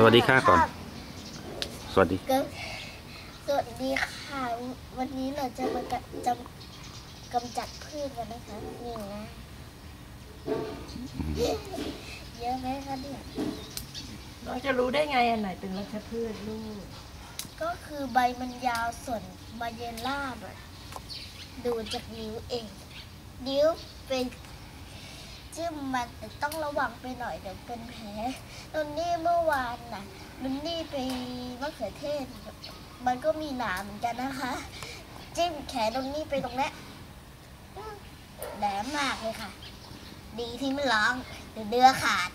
สวัสดีค่ะก่อน สวัสดีก็สวัสดีค่ะ วันนี้เราจะมากะจำกำจัดพืชกันนะคะนี่นะเยอะไหมคะเนี่ยเราจะรู้ได้ไงอันไหนเป็นวัชพืชลูก ก็คือใบมันยาวส่วนมาเยล่าบอะดูจากนิ้วเอง นิ้วเป็นจิ้มมันแต่ต้องระวังไปหน่อยเดี๋ยวเป็นแผลตอนนี้เมื่อ วานน่ะมันนี่ไปมะเขือเทศ มันก็มีหนามเหมือนกันนะคะ จิ้มแขนตรงนี้ไปตรงนี้แหลมมากเลยค่ะ ดีที่ไม่ร้องเดี๋ยวเดือขาด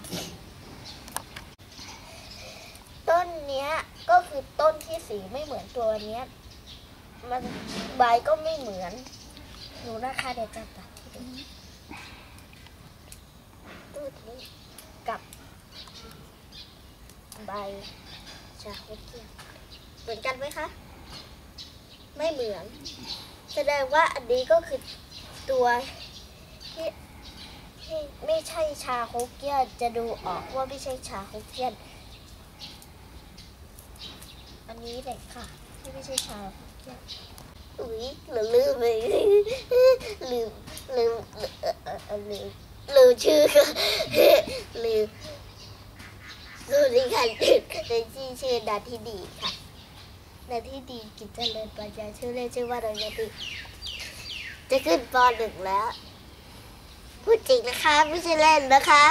ต้นเนี้ยก็คือต้นที่สีไม่เหมือนตัวเนี้ย มันใบก็ไม่เหมือนหนูนะคะเดี๋ยวจะตัดให้ดูต้นนี้กับ ใบชาโคเกียเหมือนกันไหมคะ ไม่เหมือน แสดงว่าอันนี้ก็คือตัวที่ไม่ใช่ชาโคเกียนจะดูออกว่าไม่ใช่ชาโคเกียน อันนี้เลยค่ะ ที่ไม่ใช่ชาโคเกียนอุ๊ยหรือลืมเลยลืมลืมลืมลืมชื่อลืม สวัสดีค่ะในที่ชื่อนาทีดีค่ะนาทีดีกิจเจริญปัญญาชื่อเล่นชื่อว่าดอยติจะขึ้นปหนึ่งแล้ว พูดจริงนะคะ ไม่ใช่เล่นนะคะ